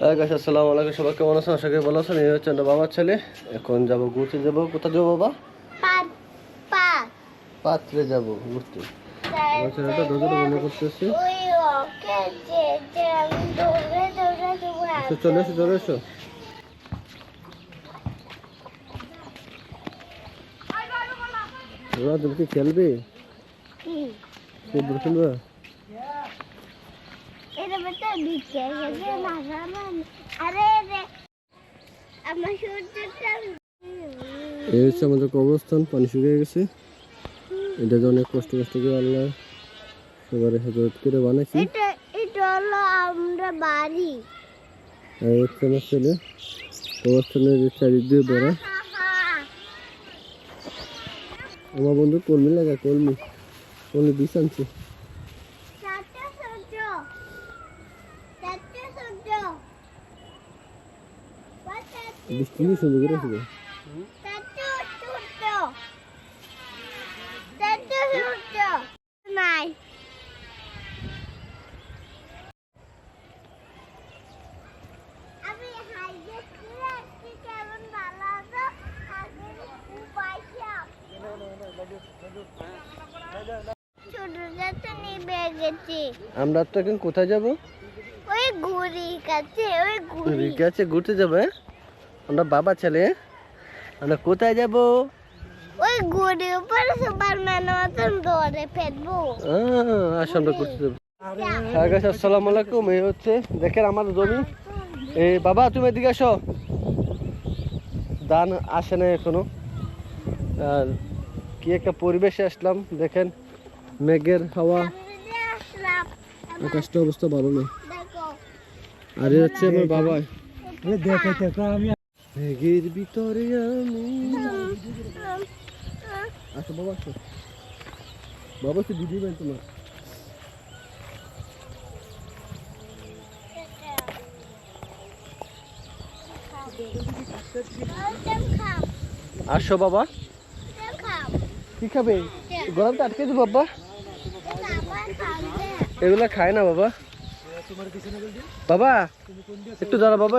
গাছ আসসালামু আলাইকুম সবাই কেমন আছেন? আশা করি ভালো আছেন। এই হচ্ছে বাবার ছেলে। এখন যাব ঘুরতে। যাব? কোথায় যাব বাবা? পাত্রে যাব ঘুরতে। আমার ছেলেটা দরজাটা বন্ধ করতেছে। চলে এসো চলে এসো। তুমি কি? খেলবে খেলবে এটা বেটা দিচ্ছে গেছে মাথা আরে রে আমার সূর্যটা এই হচ্ছে আমাদের কবরস্থান পানি শুকিয়ে গেছে। এটা যে অনেক কষ্ট কষ্ট করে আল্লাহ সবার হেফাজত করে বানাইছি। এটা এটা হলো আমরা বাড়ি। আর হচ্ছে আমার ছেলে কবরস্থানের চারিদিক দিয়ে বেড়া। আমার বন্ধু কলমি লাগা কলমি কলমি বিষ আনছে চারটে সূর্য চারটে সূর্য বৃষ্টি কি সুন্দর করে আসবে চারটে সূর্য চারটে সূর্য নাই আমি হাইজে করে আজকে কেমন ভালো আছো আগে খুব পয়সা ছোট যাতে নিবে গেছি আমরা তো এখন কোথায় যাব? ওই ঘুড়ি কাছে ওই ঘুড়ি। রিকে আছে ঘুরতে যাবে আমরা বাবা ছেলে আমরা কোথায় যাব? ওই ঘুড়ি উপরে সুপারম্যান মতন দৌড়ে ফেলব। আসো আমরা ঘুরতে যাব। হ্যাঁ গাছ আসসালামু আলাইকুম এই হচ্ছে দেখেন আমার জমি। এই বাবা তুমি এদিকে আসো। ধান আসে না এখনও। আর কি একটা পরিবেশে আসলাম দেখেন মেঘের হাওয়া। আকাশটা অবস্থা ভালো না। দেখো। আর হচ্ছে আমার বাবা। মেঘের ভিতরে আমি। আসো বাবা আসো। বাবা তো দিদি ভাই তোমার। আসো, বাবা। কি খাবে? গরমটা আটকে দেবো, বাবা। এগুলা খায় না, বাবা। বাবা, একটু দাঁড়া, বাবা।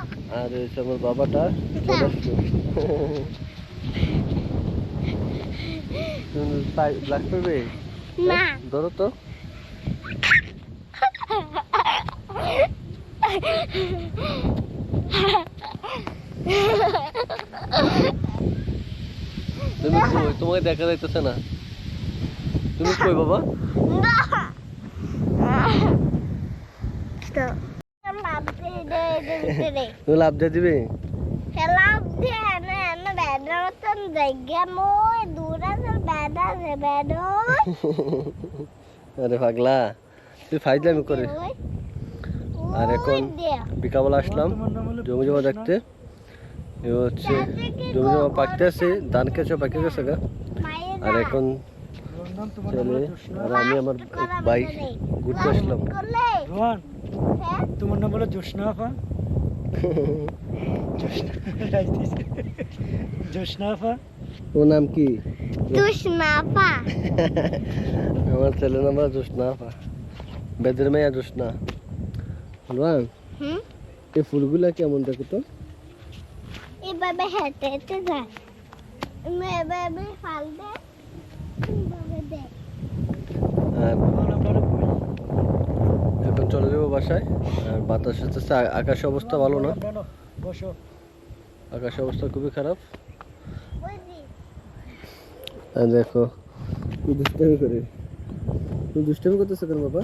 আর হচ্ছে আমার বাবাটা ব্ল্যাক না। ধরো তো। তুমি তোমাকে দেখা যাইতেছে না। তুমি কই বাবা তো লাভ দিয়ে তুমি লাভ দিয়ে দিবে? লাভ দিয়ে না না বেডার মতন জায়গা মই দূর আছে বেডা আছে বেডো। আরে পাগলা তুই ফাইজলামি করে আর এখন বিকাবেলা আসলাম জমি জমা দেখতে। এ হচ্ছে জমি জমা পাকতে আছে ধান কেঁচো পাকে গেছে গা। আর এখন ছেলে আর আমি আমার ভাই ঘুরতে আসলাম। হ্যাঁ? তোমার নাম হলো জোসনা আপা জোসনা আপা ও নাম কি দুষ্মা পা আমার ছেলের নাম জোসনা আপা বেদের মেয়া জোসনা বলবান হুম এই ফুলগুলা কেমন দেখো তো এভাবে হেঁটে হেঁটে যায় এভাবে ফাল দে এভাবে দে আর এখন চলে যাব বাসায়। আর বাতাস হচ্ছে আকাশ অবস্থা ভালো না। আকাশের আকাশ অবস্থা খুবই খারাপ। দেখো দুষ্টামি করে। দুষ্টামি করতেছো কেন বাবা?